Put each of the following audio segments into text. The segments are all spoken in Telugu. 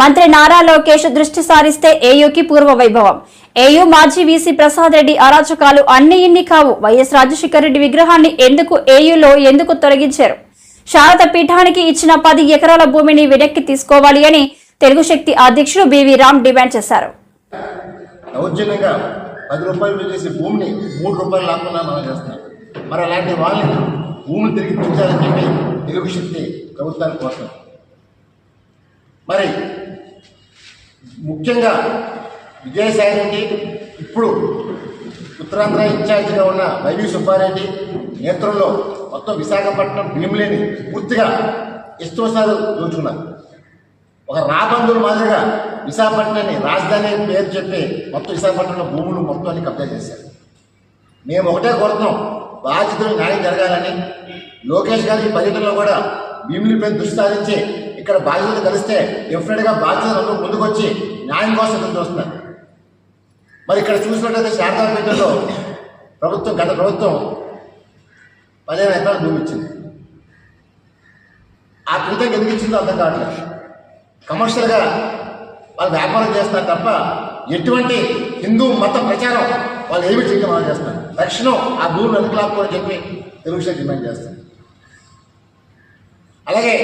మంత్రి నారా లోకేష్ దృష్టి సారిస్తే ఏయూకి పూర్వ వైభవం. ఏయూ మాజీ వీసీ ప్రసాద్ రెడ్డి అరాచకాలు అన్ని ఇన్ని కావు. వైఎస్ రాజశేఖర రెడ్డి విగ్రహాన్ని ఎందుకు ఏయూలో ఎందుకు తొలగించారు? శారద పీఠానికి ఇచ్చిన పది ఎకరాల భూమిని వెనక్కి తీసుకోవాలి అని తెలుగు శక్తి అధ్యక్షుడు బివి రామ్ డిమాండ్ చేశారు. దౌర్జన్యంగా పది రూపాయలు భూమిని మూడు రూపాయలు మనం చేస్తున్నాం. మరి అలాంటి వాళ్ళని భూమిని తిరిగి పెంచాలని చెప్పి తెలుగు శక్తి ప్రభుత్వానికి కోరుతాం మరి ముఖ్యంగా విజయసాయి రెడ్డి ఇప్పుడు ఉత్తరాంధ్ర ఇన్ఛార్జిగా ఉన్న వైవి సుబ్బారెడ్డి నేతృత్వంలో మొత్తం విశాఖపట్నం భీములేని పూర్తిగా ఇష్టోసారి దోచుకున్నారు. ఒక రాబందుల మాదిరిగా విశాఖపట్నాన్ని రాజధాని అని పేరు చెప్పి మొత్తం విశాఖపట్నంలో భూములు మొత్తాన్ని కబ్జా చేశారు. మేము ఒకటే కోరుతున్నాం బాధ్యతలు న్యాయం జరగాలని. లోకేష్ గారి పర్యటనలో కూడా భీములపై దృష్టి సారించి ఇక్కడ బాధితులు కలిస్తే డెఫినెట్గా బాధితులు అందరూ ముందుకొచ్చి న్యాయం కోసం ఎదురు చూస్తున్నారు. మరి ఇక్కడ చూసినట్లయితే శారదాపేటలో ప్రభుత్వం గత ప్రభుత్వం పదిహేను ఎకరాలు భూమి ఇచ్చింది. ఆ కృతం ఎందుకు ఇచ్చిందో అర్థం కావట్లేదు. కమర్షియల్గా వాళ్ళు వ్యాపారం చేస్తారు తప్ప ఎటువంటి హిందూ మత ప్రచారం వాళ్ళు ఏమి చేయడం వాళ్ళు చేస్తారు తక్షణం ఆ భూమిని అనుకులాపుకొని చెప్పి తెలుగుదేశం డిమాండ్ చేస్తారు అలాగే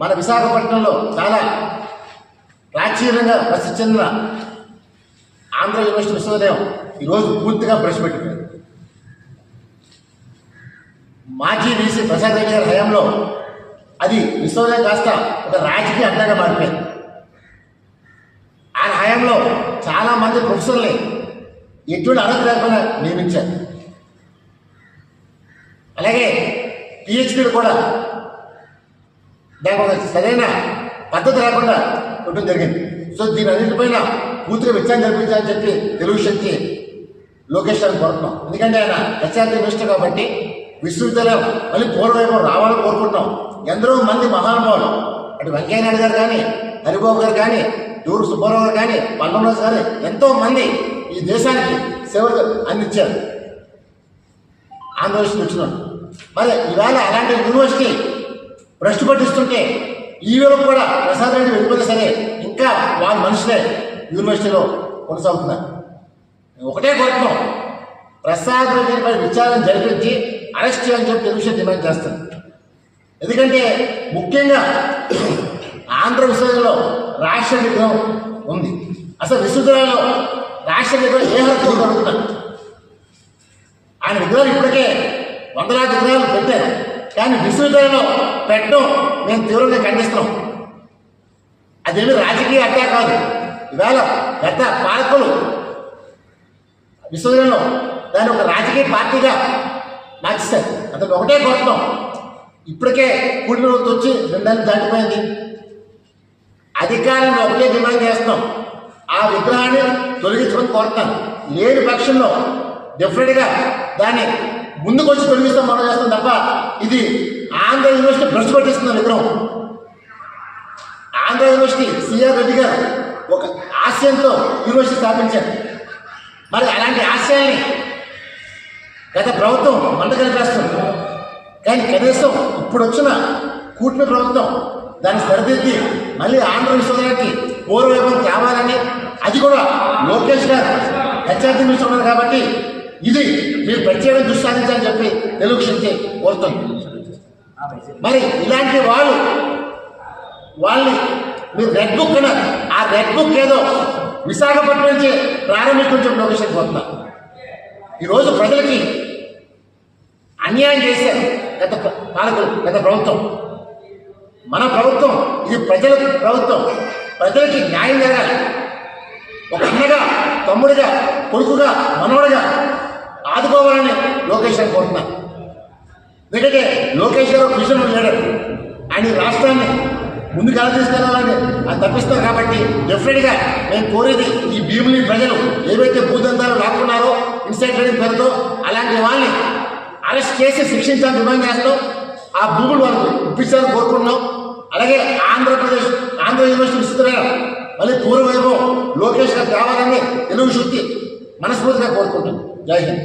మన విశాఖపట్నంలో చాలా ప్రాచీనంగా ప్రసిద్ధి చెందిన ఆంధ్ర యూనివర్సిటీ విశ్వవిద్యాలయం ఈరోజు పూర్తిగా బ్రష్ పెట్టిపోయింది మాజీ వీసీ ప్రసాద్ రెడ్డి గారి హయాంలో అది విశ్వవిద్యాలయం కాస్త ఒక రాజకీయ అడ్డంగా మారిపోయింది. ఆయన హయాంలో చాలా మంది ప్రొఫెసర్ని ఎటువంటి అర్హత లేకుండా నియమించారు. అలాగే పిహెచ్డీలు కూడా దానికి ఒక సరైన పద్ధతి లేకుండా ఉండడం జరిగింది. సో దీని అన్నింటిపైన పూర్తిగా విచారణ జరిపించాలని చెప్పి తెలుగు శక్తి లోకేష్ గారిని కోరుతున్నాం. ఎందుకంటే ఆయన హెచ్ఆర్టీ మినిస్టర్ కాబట్టి విశ్వవిద్యాలయం మళ్ళీ పూర్వవైపు రావాలని కోరుకుంటున్నాం. ఎందరో మంది మహానుభావులు అటు వెంకయ్యనాయుడు గారు కానీ హరిబాబు గారు కానీ దూరు సుబ్బారావు గారు కానీ పల్లవరాజు గారు ఎంతో మంది ఈ దేశానికి సేవలు అందించారు. ఆంధ్రప్రదేశ్ వచ్చినాడు మరి ఈవేళ అలాంటి యూనివర్సిటీ భ్రష్టు పట్టిస్తుంటే ఈవేళ కూడా ప్రసాద్ రెడ్డి వెళ్ళిపోతే సరే ఇంకా వాళ్ళ మనుషులే యూనివర్సిటీలో కొనసాగుతున్నారు. ఒకటే కోరుతున్నాం. ప్రసాద్ రెడ్డిపై విచారణ జరిపించి అరెస్ట్ చేయాలని చెప్పి తెలుగు డిమాండ్ చేస్తాను ఎందుకంటే ముఖ్యంగా ఆంధ్ర విశ్వవిద్యాలయంలో రాష్ట్ర విగ్రహం ఉంది. అసలు విశ్వవిద్యాలయంలో రాష్ట్ర విగ్రహం ఏ హక్కు జరుగుతున్నారు ఆయన విగ్రహాలు ఇప్పటికే వందలాది విగ్రహాలు పెట్టారు. కానీ విశ్వవిద్యాలయంలో పెట్టడం మేము తీవ్రంగా ఖండిస్తున్నాం. అదేమి రాజకీయ హత్య కాదు. ఇవాళ గత పాలకులు విశ్వవిద్యాలయంలో దాన్ని ఒక రాజకీయ పార్టీగా మార్చిస్తారు. అతను ఒకటే కోరుతున్నాం. ఇప్పటికే కూడిన రోజు వచ్చి రెండేళ్ళు దాటిపోయింది. అధికారులను ఒకటే డిమాండ్ చేస్తున్నాం. ఆ విగ్రహాన్ని తొలగించమని కోరుతాను లేని పక్షంలో డెఫినెట్గా దాన్ని ముందుకు వచ్చి తొలగిస్తాం మనం చేస్తాం తప్ప ఇది ఆంధ్ర యూనివర్సిటీ బ్రష్ పట్టిస్తున్న విగ్రహం? ఆంధ్ర యూనివర్సిటీ సిఆర్ రెడ్డి గారు ఒక ఆశయంతో యూనివర్సిటీ స్థాపించారు. మరి అలాంటి ఆశయాన్ని గత ప్రభుత్వం మంట కలిపేస్తుంది కానీ కనీసం ఇప్పుడు వచ్చిన కూటమి ప్రభుత్వం దాన్ని సరిదిద్ది మళ్ళీ ఆంధ్ర విశ్వవిద్యాలయానికి పూర్వవైభవం తేవాలని అది కూడా లోకేష్ గారు హెచ్ఆర్టీ మినిస్టర్ ఉన్నారు కాబట్టి ఇది మీరు ప్రత్యేక దృష్టి సాధించాలని చెప్పి తెలుగు శక్తి కోరుతాం. మరి ఇలాంటి వాళ్ళు వాళ్ళని మీరు రెడ్ బుక్ ఆ రెడ్ బుక్ ఏదో విశాఖపట్నం నుంచి ప్రారంభించుకుంటే లోకేషన్ కోరుతున్నా ఈరోజు ప్రజలకి అన్యాయం చేశారు గత పాలకులు గత ప్రభుత్వం. మన ప్రభుత్వం ఇది ప్రజల ప్రభుత్వం. ప్రజలకి న్యాయం జరగాలి. ఒక అన్నగా తమ్ముడిగా కొడుకుగా మనవడిగా ఆదుకోవాలని లోకేష్ గారు కోరుతున్నారు ఎందుకంటే లోకేష్ గారు విజన్ ఆయన రాష్ట్రాన్ని ముందుకు ఎలా తీసుకెళ్ళాలని అది తప్పిస్తారు కాబట్టి డెఫినెట్గా మేము కోరేది ఈ భీముని ప్రజలు ఏవైతే భూదంతాలు లాక్కున్నారో ఇన్సైడ్ ట్రేడింగ్ పేరుతో అలాంటి వాళ్ళని అరెస్ట్ చేసి శిక్షించాలని డిమాండ్ చేస్తాం ఆ భూములు వాళ్ళకు ఇప్పించాలని కోరుకుంటున్నాం. అలాగే ఆంధ్రప్రదేశ్ ఆంధ్ర యూనివర్సిటీ ఇస్తున్నారు మళ్ళీ పూర్వవైభవం లోకేష్ గారు కావాలని తెలుగు శక్తి మనస్ఫూర్తిగా కోరుకుంటున్నాం. జై హింద్.